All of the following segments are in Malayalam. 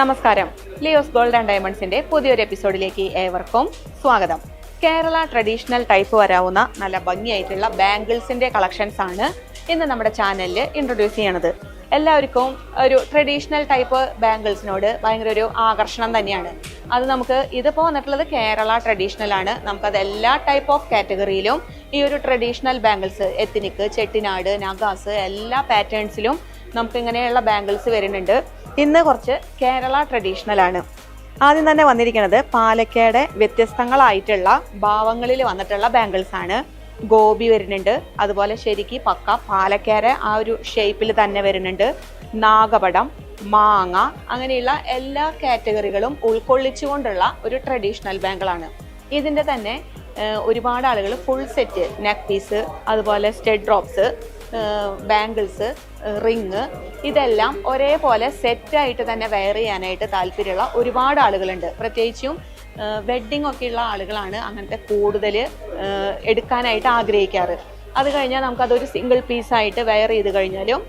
നമസ്കാരം. ലിയോസ് ഗോൾഡ് ആൻഡ് ഡയമണ്ട്സിന്റെ പുതിയൊരു എപ്പിസോഡിലേക്ക് ഏവർക്കും സ്വാഗതം. കേരള ട്രഡീഷണൽ ടൈപ്പ് വരാവുന്ന നല്ല ഭംഗിയായിട്ടുള്ള ബാംഗിൾസിന്റെ കളക്ഷൻസ് ആണ് ഇന്ന് നമ്മുടെ ചാനലിൽ ഇൻട്രൊഡ്യൂസ് ചെയ്യണത്. എല്ലാവർക്കും ഒരു ട്രഡീഷണൽ ടൈപ്പ് ബാംഗിൾസിനോട് ഭയങ്കര ഒരു ആകർഷണം തന്നെയാണ്. അത് നമുക്ക് ഇതിപ്പോൾ വന്നിട്ടുള്ളത് കേരള ട്രഡീഷണൽ ആണ്. നമുക്കത് എല്ലാ ടൈപ്പ് ഓഫ് കാറ്റഗറിയിലും ഈ ഒരു ട്രഡീഷണൽ ബാംഗിൾസ് എത്തിനിക്ക് ചെട്ടിനാട് നഗാസ് എല്ലാ പാറ്റേൺസിലും നമുക്ക് ഇങ്ങനെയുള്ള ബാംഗിൾസ് വരുന്നുണ്ട്. ഇന്ന് കുറച്ച് കേരള ട്രഡീഷണൽ ആണ്. ആദ്യം തന്നെ വന്നിരിക്കുന്നത് പാലക്കാട് വ്യത്യസ്തങ്ങളായിട്ടുള്ള ഭാവങ്ങളിൽ വന്നിട്ടുള്ള ബാംഗിൾസ് ആണ്. ഗോപി വരുന്നുണ്ട് അതുപോലെ ശരിക്ക് പക്ക പാലക്കാട് ആ ഒരു ഷേപ്പിൽ തന്നെ വരുന്നുണ്ട്. നാഗപടം മാങ്ങ അങ്ങനെയുള്ള എല്ലാ കാറ്റഗറികളും ഉൾക്കൊള്ളിച്ചുകൊണ്ടുള്ള ഒരു ട്രഡീഷണൽ ബാങ്കിളാണ് ഇതിന്റെ തന്നെ ഒരുപാട് ആളുകൾ ഫുൾ സെറ്റ് നെക്ക് പീസ് അതുപോലെ സ്റ്റെഡ് ഡ്രോപ്സ് ബാംഗിൾസ് റിങ് ഇതെല്ലാം ഒരേപോലെ സെറ്റായിട്ട് തന്നെ വെയർ ചെയ്യാനായിട്ട് താല്പര്യമുള്ള ഒരുപാട് ആളുകളുണ്ട്. പ്രത്യേകിച്ചും വെഡ്ഡിംഗ് ഒക്കെയുള്ള ആളുകളാണ് അങ്ങനത്തെ കൂടുതൽ എടുക്കാനായിട്ട് ആഗ്രഹിക്കാറ്. അത് കഴിഞ്ഞാൽ നമുക്കതൊരു സിംഗിൾ പീസായിട്ട് വെയർ ചെയ്ത് കഴിഞ്ഞാലും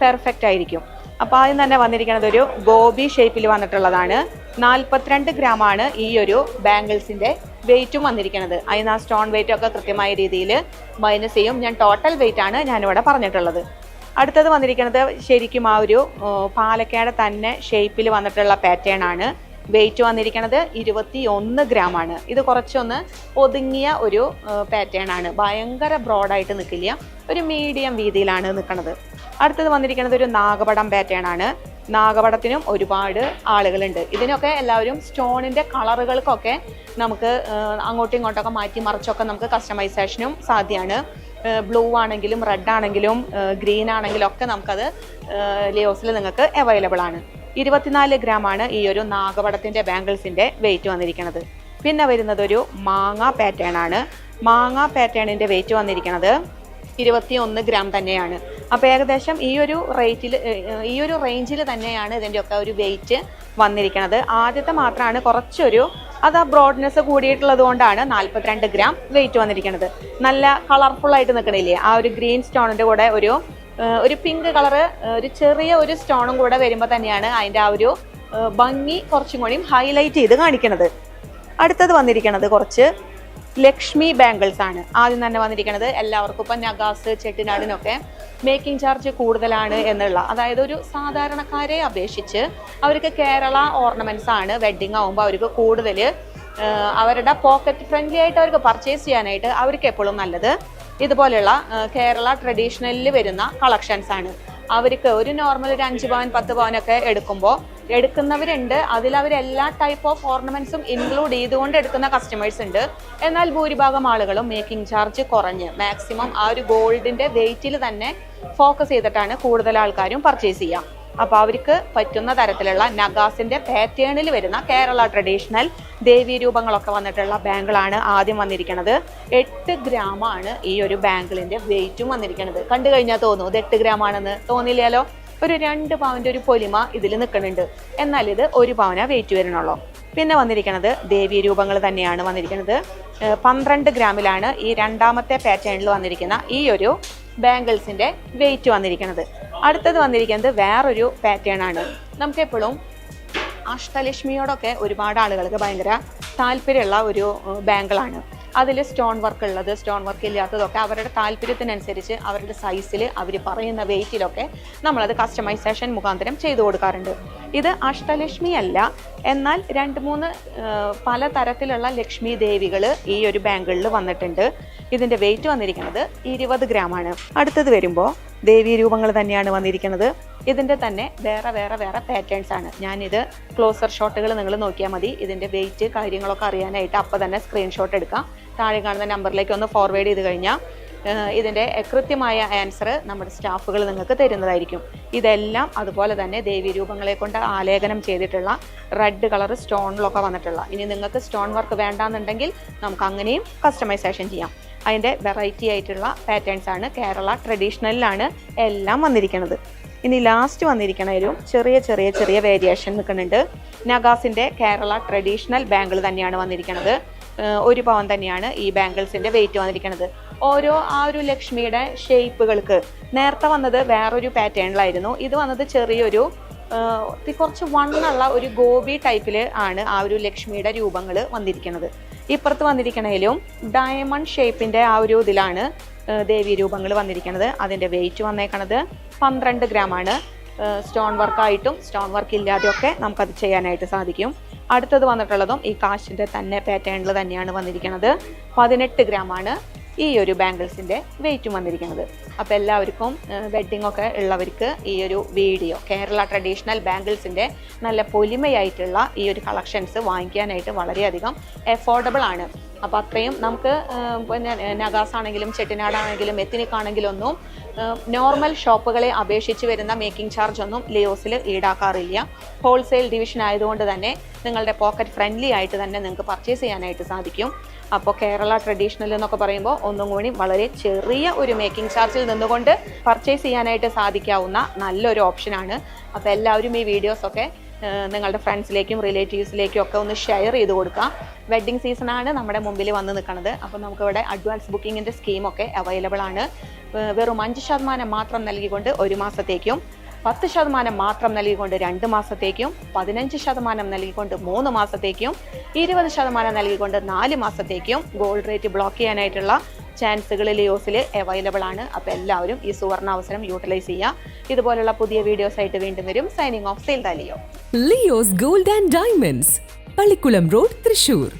പെർഫെക്റ്റ് ആയിരിക്കും. അപ്പോൾ ആദ്യം തന്നെ വന്നിരിക്കുന്നത് ഒരു ഗോബി ഷേപ്പിൽ വന്നിട്ടുള്ളതാണ്. നാൽപ്പത്തിരണ്ട് ഗ്രാമാണ് ഈ ഒരു ബാംഗിൾസിന്റെ വെയിറ്റും വന്നിരിക്കുന്നത്. അതിന് ആ സ്റ്റോൺ വെയിറ്റ് ഒക്കെ കൃത്യമായ രീതിയിൽ മൈനസ് ചെയ്യും. ഞാൻ ടോട്ടൽ വെയിറ്റ് ആണ് ഞാനിവിടെ പറഞ്ഞിട്ടുള്ളത്. അടുത്തത് വന്നിരിക്കുന്നത് ശരിക്കും ആ ഒരു പാലക്കാട് തന്നെ ഷേപ്പിൽ വന്നിട്ടുള്ള പാറ്റേൺ ആണ്. വെയിറ്റ് വന്നിരിക്കുന്നത് ഇരുപത്തി ഒന്ന് ആണ് ഇത് കുറച്ചൊന്ന് ഒതുങ്ങിയ ഒരു പാറ്റേൺ ആണ്. ഭയങ്കര ബ്രോഡായിട്ട് നിൽക്കില്ല ഒരു മീഡിയം വീതിയിലാണ് നിൽക്കുന്നത് അടുത്തത് വന്നിരിക്കുന്നത് ഒരു നാഗപടം പാറ്റേൺ ആണ്. നാഗപടത്തിനും ഒരുപാട് ആളുകളുണ്ട്. ഇതിനൊക്കെ എല്ലാവരും സ്റ്റോണിന്റെ കളറുകൾക്കൊക്കെ നമുക്ക് അങ്ങോട്ടും ഇങ്ങോട്ടൊക്കെ മാറ്റി മറിച്ചൊക്കെ നമുക്ക് കസ്റ്റമൈസേഷനും സാധ്യമാണ് ബ്ലൂ ആണെങ്കിലും റെഡ് ആണെങ്കിലും ഗ്രീൻ ആണെങ്കിലും ഒക്കെ നമുക്കത് ലിയോസിൽ നിങ്ങൾക്ക് അവൈലബിൾ ആണ്. ഇരുപത്തിനാല് ഗ്രാം ആണ് ഈ ഒരു നാഗപടത്തിന്റെ ബാംഗിൾസിന്റെ വെയിറ്റ് വന്നിരിക്കുന്നത്. പിന്നെ വരുന്നത് ഒരു മാങ്ങ പാറ്റേൺ ആണ്. മാങ്ങ പാറ്റേണിന്റെ വെയിറ്റ് വന്നിരിക്കുന്നത് ഇരുപത്തി ഒന്ന് ഗ്രാം തന്നെയാണ്. അപ്പോൾ ഏകദേശം ഈ ഒരു റേറ്റിൽ ഈ ഒരു റേഞ്ചിൽ തന്നെയാണ് ഇതിന്റെ ഒക്കെ ഒരു വെയിറ്റ് വന്നിരിക്കുന്നത് ആദ്യത്തെ മാത്രമാണ് കുറച്ചൊരു അത് ആ ബ്രോഡ്നെസ് കൂടിയിട്ടുള്ളത് കൊണ്ടാണ് നാൽപ്പത്തിരണ്ട് ഗ്രാം വെയിറ്റ് വന്നിരിക്കുന്നത് നല്ല കളർഫുൾ ആയിട്ട് നിൽക്കണില്ലേ ആ ഒരു ഗ്രീൻ സ്റ്റോണിന്റെ കൂടെ ഒരു ഒരു പിങ്ക് കളറ് ഒരു ചെറിയ ഒരു സ്റ്റോണും കൂടെ വരുമ്പോൾ തന്നെയാണ് അതിന്റെ ആ ഒരു ഭംഗി കുറച്ചും കൂടിയും ഹൈലൈറ്റ് ചെയ്ത് കാണിക്കണത്. അടുത്തത് വന്നിരിക്കുന്നത് കുറച്ച് ലക്ഷ്മി ബാംഗിൾസ് ആണ്. ആദ്യം തന്നെ വന്നിരിക്കുന്നത് എല്ലാവർക്കും ഇപ്പം നഗാസ് ചെട്ടിനാടിനൊക്കെ മേക്കിംഗ് ചാർജ് കൂടുതലാണ് എന്നുള്ള അതായത് ഒരു സാധാരണക്കാരെ അപേക്ഷിച്ച് അവർക്ക് കേരള ഓർണമെന്റ്സ് ആണ് വെഡ്ഡിങ് ആകുമ്പോൾ അവർക്ക് കൂടുതൽ അവരുടെ പോക്കറ്റ് ഫ്രണ്ട്ലി ആയിട്ട് അവർക്ക് പർച്ചേസ് ചെയ്യാനായിട്ട് അവർക്ക് എപ്പോഴും നല്ലത്. ഇതുപോലെയുള്ള കേരള ട്രഡീഷണലിൽ വരുന്ന കളക്ഷൻസ് ആണ്. അവർക്ക് ഒരു നോർമൽ ഒരു അഞ്ച് പവൻ പത്ത് പവനൊക്കെ എടുക്കുമ്പോൾ എടുക്കുന്നവരുണ്ട്. അതിൽ അവർ എല്ലാ ടൈപ്പ് ഓഫ് ഓർണമെന്റ്സും ഇൻക്ലൂഡ് ചെയ്തുകൊണ്ട് എടുക്കുന്ന കസ്റ്റമേഴ്സ് ഉണ്ട്. എന്നാൽ ഭൂരിഭാഗം ആളുകളും മേക്കിംഗ് ചാർജ് കുറഞ്ഞ് മാക്സിമം ആ ഒരു ഗോൾഡിന്റെ വെയിറ്റിൽ തന്നെ ഫോക്കസ് ചെയ്തിട്ടാണ് കൂടുതൽ ആൾക്കാരും പർച്ചേസ് ചെയ്യുക അപ്പോൾ അവർക്ക് പറ്റുന്ന തരത്തിലുള്ള നഗാസിന്റെ പാറ്റേണിൽ വരുന്ന കേരള ട്രഡീഷണൽ ദേവീ രൂപങ്ങളൊക്കെ വന്നിട്ടുള്ള ബാങ്കിളാണ് ആദ്യം വന്നിരിക്കുന്നത് എട്ട് ഗ്രാമാണ് ഈ ഒരു ബാങ്കിളിന്റെ വെയിറ്റും വന്നിരിക്കുന്നത് കണ്ടു കഴിഞ്ഞാൽ തോന്നും ഇത് എട്ട് ഗ്രാം ആണെന്ന്. തോന്നില്ലല്ലോ? ഒരു രണ്ട് പവന്റെ ഒരു പൊലിമ ഇതിൽ നിൽക്കുന്നുണ്ട് എന്നാൽ ഇത് ഒരു പവന വെയിറ്റ് വരണുള്ളൂ പിന്നെ വന്നിരിക്കുന്നത് ദേവീ രൂപങ്ങൾ തന്നെയാണ് വന്നിരിക്കുന്നത് പന്ത്രണ്ട് ഗ്രാമിലാണ് ഈ രണ്ടാമത്തെ പാറ്റേണിൽ വന്നിരിക്കുന്ന ഈ ഒരു ബാംഗിൾസിന്റെ വെയിറ്റ് വന്നിരിക്കുന്നത്. അടുത്തത് വന്നിരിക്കുന്നത് വേറൊരു പാറ്റേൺ ആണ്. നമുക്കെപ്പോഴും അഷ്ടലക്ഷ്മിയോടൊക്കെ ഒരുപാട് ആളുകൾക്ക് ഭയങ്കര താല്പര്യമുള്ള ഒരു ബാങ്കിളാണ് അതിൽ സ്റ്റോൺ വർക്ക് ഉള്ളത് സ്റ്റോൺ വർക്ക് ഇല്ലാത്തതൊക്കെ അവരുടെ താല്പര്യത്തിനനുസരിച്ച് അവരുടെ സൈസിൽ അവർ പറയുന്ന വെയിറ്റിലൊക്കെ നമ്മളത് കസ്റ്റമൈസേഷൻ മുഖാന്തരം ചെയ്തു കൊടുക്കാറുണ്ട്. ഇത് അഷ്ടലക്ഷ്മി അല്ല എന്നാൽ രണ്ട് മൂന്ന് പല തരത്തിലുള്ള ലക്ഷ്മി ദേവികൾ ഈ ഒരു ബാങ്കിളിൽ വന്നിട്ടുണ്ട്. ഇതിന്റെ വെയിറ്റ് വന്നിരിക്കുന്നത് ഇരുപത് ഗ്രാമാണ് അടുത്തത് വരുമ്പോൾ ദേവീ രൂപങ്ങൾ തന്നെയാണ് വന്നിരിക്കുന്നത്. ഇതിന്റെ തന്നെ വേറെ വേറെ വേറെ പാറ്റേൺസ് ആണ്. ഞാനിത് ക്ലോസർ ഷോട്ടുകൾ നിങ്ങൾ നോക്കിയാൽ മതി. ഇതിന്റെ വെയിറ്റ് കാര്യങ്ങളൊക്കെ അറിയാനായിട്ട് അപ്പോൾ തന്നെ സ്ക്രീൻഷോട്ട് എടുക്കാം. താഴെ കാണുന്ന നമ്പറിലേക്ക് ഒന്ന് ഫോർവേഡ് ചെയ്ത് കഴിഞ്ഞാൽ ഇതിന്റെ കൃത്യമായ ആൻസർ നമ്മുടെ സ്റ്റാഫുകൾ നിങ്ങൾക്ക് തരുന്നതായിരിക്കും. ഇതെല്ലാം അതുപോലെ തന്നെ ദേവീ രൂപങ്ങളെ കൊണ്ട് ആലേഖനം ചെയ്തിട്ടുള്ള റെഡ് കളർ സ്റ്റോണിലൊക്കെ വന്നിട്ടുള്ള. ഇനി നിങ്ങൾക്ക് സ്റ്റോൺ വർക്ക് വേണ്ടാന്നുണ്ടെങ്കിൽ നമുക്ക് അങ്ങനെയും കസ്റ്റമൈസേഷൻ ചെയ്യാം. അതിന്റെ വെറൈറ്റി ആയിട്ടുള്ള പാറ്റേൺസ് ആണ് കേരള ട്രഡീഷണലിലാണ് എല്ലാം വന്നിരിക്കുന്നത് ഇനി ലാസ്റ്റ് വന്നിരിക്കണ ഒരു ചെറിയ ചെറിയ ചെറിയ വേരിയേഷൻ നിൽക്കുന്നുണ്ട്. നഗാസിന്റെ കേരള ട്രഡീഷണൽ ബാങ്കിൾ തന്നെയാണ് വന്നിരിക്കുന്നത് ഒരു പവൻ തന്നെയാണ് ഈ ബാങ്കിൾസിന്റെ വെയിറ്റ് വന്നിരിക്കുന്നത് ഓരോ ആ ഒരു ലക്ഷ്മിയുടെ ഷേപ്പുകൾക്ക് നേരത്തെ വന്നത് വേറൊരു പാറ്റേണിലായിരുന്നു ഇത് വന്നത് ചെറിയൊരു കുറച്ച് വണ്ണുള്ള ഒരു ഗോപി ടൈപ്പിൽ ആണ് ആ ഒരു ലക്ഷ്മിയുടെ രൂപങ്ങൾ വന്നിരിക്കുന്നത് ഇപ്പുറത്ത് വന്നിരിക്കണേലും ഡയമണ്ട് ഷേപ്പിന്റെ ആ ഒരു ഇതിലാണ് ദേവി രൂപങ്ങൾ വന്നിരിക്കുന്നത്. അതിന്റെ വെയിറ്റ് വന്നേക്കണത് പന്ത്രണ്ട് ആണ്. സ്റ്റോൺ വർക്കായിട്ടും സ്റ്റോൺ വർക്ക് ഇല്ലാതെയൊക്കെ നമുക്കത് ചെയ്യാനായിട്ട് സാധിക്കും. അടുത്തത് വന്നിട്ടുള്ളതും ഈ കാശിന്റെ തന്നെ പാറ്റേണിൽ തന്നെയാണ് വന്നിരിക്കുന്നത് പതിനെട്ട് ആണ് ഈ ഒരു ബാംഗിൾസിന്റെ വെയിറ്റും വന്നിരിക്കുന്നത് അപ്പോൾ എല്ലാവർക്കും വെഡ്ഡിംഗ് ഒക്കെ ഉള്ളവർക്ക് ഈ ഒരു വീഡിയോ കേരള ട്രഡീഷണൽ ബാംഗിൾസിന്റെ നല്ല പൊലിമയായിട്ടുള്ള ഈ ഒരു കളക്ഷൻസ് വാങ്ങിക്കാനായിട്ട് വളരെയധികം എഫോർഡബിൾ ആണ്. അപ്പോൾ അത്രയും നമുക്ക് നഗാസ് ആണെങ്കിലും ചെട്ടിനാടാണെങ്കിലും എത്തിനിക്കാണെങ്കിലും ഒന്നും നോർമൽ ഷോപ്പുകളെ അപേക്ഷിച്ച് വരുന്ന മേക്കിംഗ് ചാർജ് ഒന്നും ലിയോസിൽ ഈടാക്കാറില്ല. ഹോൾസെയിൽ ഡിവിഷൻ ആയതുകൊണ്ട് തന്നെ നിങ്ങളുടെ പോക്കറ്റ് ഫ്രണ്ട്ലി ആയിട്ട് തന്നെ നിങ്ങൾക്ക് പർച്ചേസ് ചെയ്യാനായിട്ട് സാധിക്കും. അപ്പോൾ കേരള ട്രഡീഷണൽ എന്നൊക്കെ പറയുമ്പോൾ ഒന്നും കൂടി വളരെ ചെറിയ ഒരു മേക്കിംഗ് ചാർജിൽ നിന്നുകൊണ്ട് പർച്ചേസ് ചെയ്യാനായിട്ട് സാധിക്കാവുന്ന നല്ലൊരു ഓപ്ഷനാണ്. അപ്പോൾ എല്ലാവരും ഈ വീഡിയോസൊക്കെ നിങ്ങളുടെ ഫ്രണ്ട്സിലേക്കും റിലേറ്റീവ്സിലേക്കും ഒക്കെ ഒന്ന് ഷെയർ ചെയ്ത് കൊടുക്കുക വെഡ്ഡിംഗ് സീസണാണ് നമ്മുടെ മുമ്പിൽ വന്ന് നിൽക്കുന്നത് അപ്പോൾ നമുക്കിവിടെ അഡ്വാൻസ് ബുക്കിങ്ങിന്റെ സ്കീമൊക്കെ അവൈലബിൾ ആണ്. വെറും അഞ്ച് ശതമാനം മാത്രം നൽകിക്കൊണ്ട് ഒരു മാസത്തേക്കും പത്ത് ശതമാനം മാത്രം നൽകിക്കൊണ്ട് രണ്ട് മാസത്തേക്കും പതിനഞ്ച് ശതമാനം നൽകിക്കൊണ്ട് മൂന്ന് മാസത്തേക്കും ഇരുപത് ശതമാനം നൽകിക്കൊണ്ട് നാല് മാസത്തേക്കും ഗോൾഡ് റേറ്റ് ബ്ലോക്ക് ചെയ്യാനായിട്ടുള്ള ചാൻസുകൾ ലിയോസിൽ അവൈലബിൾ ആണ്. അപ്പോൾ എല്ലാവരും ഈ സുവർണ അവസരം യൂട്ടിലൈസ് ചെയ്യുക ഇതുപോലുള്ള പുതിയ വീഡിയോസ് ആയിട്ട് വീണ്ടും വരും. Signing off sale the Leo Leo's gold and diamonds Pallikulam road Thrissur